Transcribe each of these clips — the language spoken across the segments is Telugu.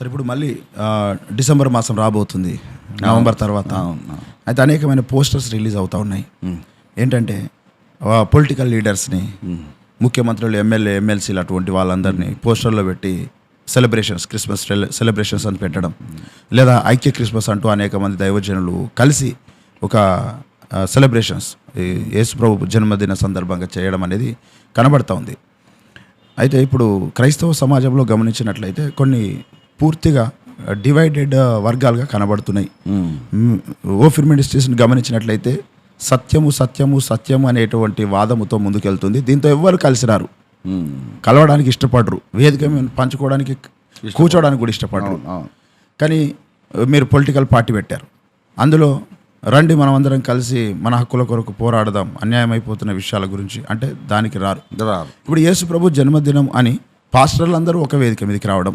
సరే ఇప్పుడు మళ్ళీ డిసెంబర్ మాసం రాబోతుంది. నవంబర్ తర్వాత. అయితే అనేకమైన పోస్టర్స్ రిలీజ్ అవుతా ఉన్నాయి. ఏంటంటే పొలిటికల్ లీడర్స్ని ముఖ్యమంత్రులు ఎమ్మెల్యే ఎమ్మెల్సీలు అటువంటి వాళ్ళందరినీ పోస్టర్లో పెట్టి సెలబ్రేషన్స్ క్రిస్మస్ సెలబ్రేషన్స్ అని పెట్టడం. లేదా ఐక్య క్రిస్మస్ అంటూ అనేక మంది దైవజనులు కలిసి ఒక సెలబ్రేషన్స్ యేసు ప్రభు జన్మదిన సందర్భంగా చేయడం అనేది కనబడతా ఉంది. అయితే ఇప్పుడు క్రైస్తవ సమాజంలో గమనించినట్లయితే కొన్ని పూర్తిగా డివైడెడ్ వర్గాలుగా కనబడుతున్నాయి. ఓఫిర్ మినిస్ట్రీస్ని గమనించినట్లయితే సత్యము సత్యము సత్యము అనేటువంటి వాదముతో ముందుకెళ్తుంది. దీంతో ఎవ్వరు కలిసిరారు కలవడానికి ఇష్టపడరు. వేదిక పంచుకోవడానికి కూర్చోవడానికి కూడా ఇష్టపడరు. కానీ మీరు పొలిటికల్ పార్టీ పెట్టారు. అందులో రండి మనం అందరం కలిసి మన హక్కుల కొరకు పోరాడదాం అన్యాయం అయిపోతున్న విషయాల గురించి అంటే దానికి రారు. రారు. ఇప్పుడు యేసు ప్రభు జన్మదినం అని పాస్టర్లు అందరూ ఒక వేదిక మీదకి రావడం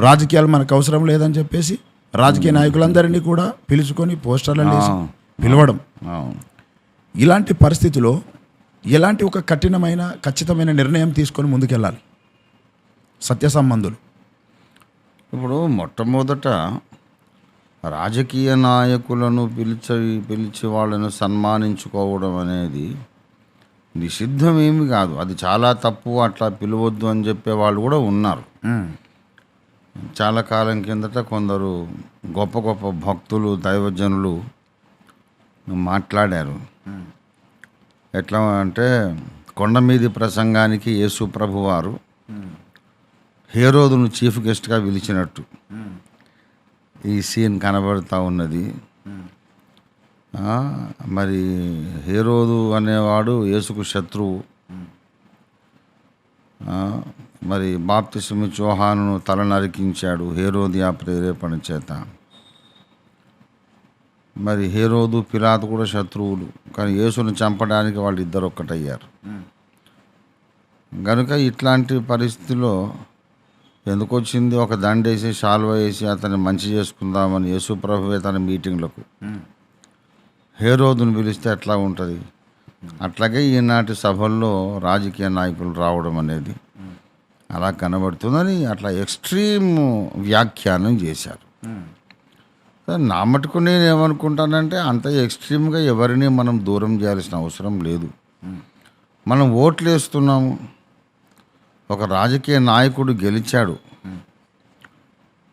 రాజకీయాలు మనకు అవసరం లేదని చెప్పేసి రాజకీయ నాయకులందరినీ కూడా పిలుచుకొని పోస్టర్లను వేసి పిలవడం. ఇలాంటి పరిస్థితిలో ఎలాంటి ఒక కఠినమైన ఖచ్చితమైన నిర్ణయం తీసుకొని ముందుకెళ్ళాలి? సత్య సంబంధులు. ఇప్పుడు మొట్టమొదట రాజకీయ నాయకులను పిలిచి పిలిచి వాళ్ళను సన్మానించుకోవడం అనేది నిషిద్ధం ఏమి కాదు. అది చాలా తప్పు అట్లా పిలవద్దు అని చెప్పే వాళ్ళు కూడా ఉన్నారు. చాలా కాలం కిందట కొందరు గొప్ప గొప్ప భక్తులు దైవజనులు మాట్లాడారు. ఎట్లా అంటే కొండ మీది ప్రసంగానికి యేసు ప్రభు వారు హేరోదును చీఫ్ గెస్ట్గా పిలిచినట్టు. ఈ సీన్ కనబడుతూ ఉన్నది. మరి హేరోదు అనేవాడు యేసుకు శత్రువు. మరి బాప్తిసమి చోహాను తల నరికించాడు. హేరోదియా ప్రేరేపణ చేత. మరి హేరోదు పిలాతు కూడా శత్రువులు. కానీ యేసును చంపడానికి వాళ్ళు ఇద్దరు ఒక్కటయ్యారు కనుక ఇట్లాంటి పరిస్థితిలో ఎందుకు వచ్చింది ఒక దండేసి షాల్వ వేసి అతన్ని మంచి చేసుకుందామని యేసు ప్రభువే తన మీటింగ్లకు. హేరోదును పిలిస్తే ఎట్లా ఉంటుంది? అట్లాగే ఈనాటి సభల్లో రాజకీయ నాయకులు రావడం అనేది. అలా కనబడుతుందని అట్లా ఎక్స్ట్రీమ్ వ్యాఖ్యానం చేశారు. నా మటుకు నేను ఏమనుకుంటానంటే అంత ఎక్స్ట్రీమ్గా ఎవరిని మనం దూరం చేయాల్సిన అవసరం లేదు. మనం ఓట్లు వేస్తున్నాము ఒక రాజకీయ నాయకుడు గెలిచాడు.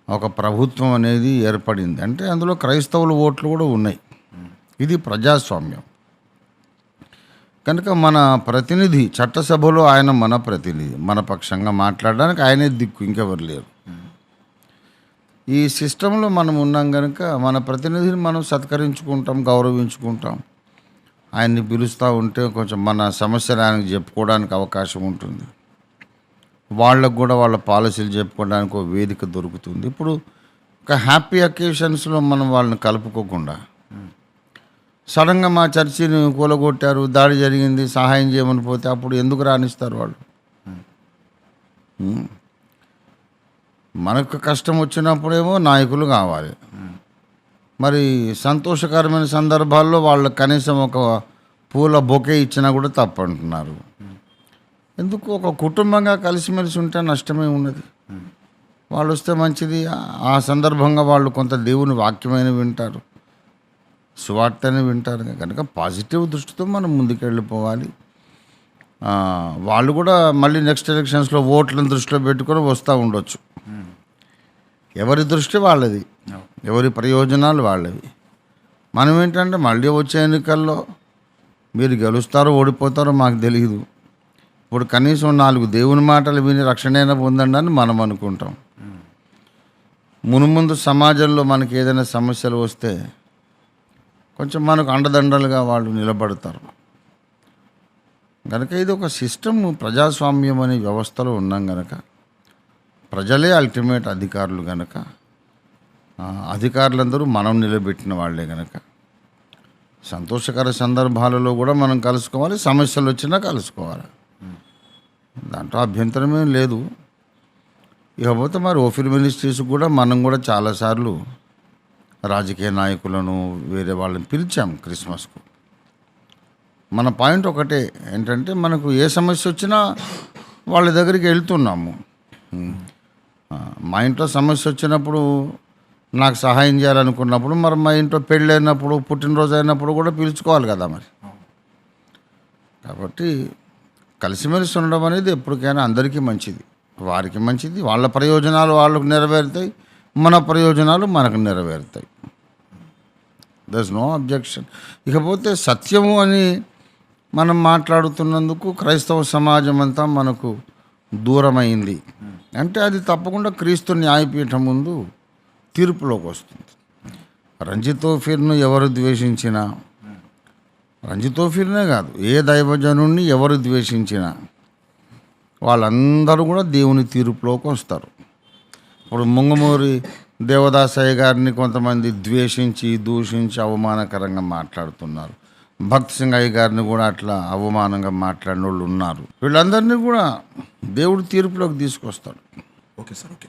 ఒక ప్రభుత్వం అనేది ఏర్పడింది. అంటే అందులో క్రైస్తవుల ఓట్లు కూడా ఉన్నాయి. ఇది ప్రజాస్వామ్యం. కనుక మన ప్రతినిధి చట్టసభలో ఆయన మన ప్రతినిధి మన పక్షంగా మాట్లాడడానికి ఆయనే దిక్కు ఇంకెవరు లేరు. ఈ సిస్టంలో మనం ఉన్నాం కనుక మన ప్రతినిధిని మనం సత్కరించుకుంటాం గౌరవించుకుంటాం. ఆయన్ని పిలుస్తూ ఉంటే కొంచెం మన సమస్యలు ఆయనకు చెప్పుకోవడానికి అవకాశం ఉంటుంది. వాళ్ళకు కూడా వాళ్ళ పాలసీలు చెప్పుకోవడానికి ఒక వేదిక దొరుకుతుంది. ఇప్పుడు ఒక హ్యాపీ అకేషన్స్లో మనం వాళ్ళని కలుపుకోకుండా సడన్గా మా చర్చిని కూలగొట్టారు దాడి జరిగింది సహాయం చేయమని పోతే అప్పుడు ఎందుకు రాణిస్తారు వాళ్ళు? మనకు కష్టం వచ్చినప్పుడేమో నాయకులు కావాలి. మరి సంతోషకరమైన సందర్భాల్లో వాళ్ళు కనీసం ఒక పూల బొకే ఇచ్చినా కూడా తప్పంటున్నారు. ఎందుకు? ఒక కుటుంబంగా కలిసిమెలిసి ఉంటే నష్టమే ఉన్నది. వాళ్ళు వస్తే మంచిది. ఆ- ఆ సందర్భంగా వాళ్ళు కొంత దేవుని వాక్యమైన వింటారు. సువార్తని వింటారు. కనుక పాజిటివ్ దృష్టితో మనం ముందుకెళ్ళిపోవాలి. వాళ్ళు కూడా మళ్ళీ నెక్స్ట్ ఎలక్షన్స్లో ఓట్లను దృష్టిలో పెట్టుకొని వస్తూ ఉండొచ్చు. ఎవరి దృష్టి వాళ్ళది. ఎవరి ప్రయోజనాలు వాళ్ళవి. మనం ఏంటంటే మళ్ళీ వచ్చే ఎన్నికల్లో మీరు గెలుస్తారో ఓడిపోతారో మాకు తెలియదు ఇప్పుడు కనీసం నాలుగు దేవుని మాటలు విని రక్షణైనా పొందండి అని మనం అనుకుంటాం. మునుముందు సమాజంలో మనకి ఏదైనా సమస్యలు వస్తే కొంచెం మనకు అండదండలుగా వాళ్ళు నిలబడతారు. కనుక ఇది ఒక సిస్టమ్ ప్రజాస్వామ్యం అనే వ్యవస్థలో ఉన్నాం గనక ప్రజలే అల్టిమేట్ అధికారులు గనక అధికారులందరూ మనం నిలబెట్టిన వాళ్ళే గనక. సంతోషకర సందర్భాలలో కూడా మనం కలుసుకోవాలి సమస్యలు వచ్చినా కలుసుకోవాలి. దాంట్లో అభ్యంతరమేం లేదు. ఇకపోతే మరి ఓఫిర్ మినిస్ట్రీస్ కూడా మనం కూడా చాలాసార్లు రాజకీయ నాయకులను వేరే వాళ్ళని పిలిచాం క్రిస్మస్కు. మన పాయింట్ ఒకటే ఏంటంటే మనకు ఏ సమస్య వచ్చినా వాళ్ళ దగ్గరికి వెళ్తున్నాము. మా ఇంట్లో సమస్య వచ్చినప్పుడు నాకు సహాయం చేయాలనుకున్నప్పుడు మరి మా ఇంట్లో పెళ్ళి అయినప్పుడు పుట్టినరోజు అయినప్పుడు కూడా పిలుచుకోవాలి కదా మరి. కాబట్టి కలిసిమెలిసి ఉండడం అనేది ఎప్పటికైనా అందరికీ మంచిది. వారికి మంచిది వాళ్ళ ప్రయోజనాలు వాళ్ళకు నెరవేరుతాయి. మన ప్రయోజనాలు మనకు నెరవేరుతాయి. దస్ నో అబ్జెక్షన్ ఇకపోతే సత్యము అని మనం మాట్లాడుతున్నందుకు క్రైస్తవ సమాజం అంతా మనకు దూరమైంది. అంటే అది తప్పకుండా క్రీస్తు న్యాయపీఠం ముందు తీర్పులోకి వస్తుంది. రంజితోఫీర్ను ఎవరు ద్వేషించినా రంజితోఫీర్నే కాదు ఏ దైవజనుణ్ణి ఎవరు ద్వేషించినా వాళ్ళందరూ కూడా దేవుని తీర్పులోకి వస్తారు. ఇప్పుడు ముంగమూరి దేవదాసయ్య గారిని కొంతమంది ద్వేషించి దూషించి అవమానకరంగా మాట్లాడుతున్నారు. భక్త్ సింగ్ అయ్య గారిని కూడా అట్లా అవమానంగా మాట్లాడిన వాళ్ళు ఉన్నారు. వీళ్ళందరినీ కూడా దేవుడు తీర్పులోకి తీసుకొస్తాడు. Okay sir okay.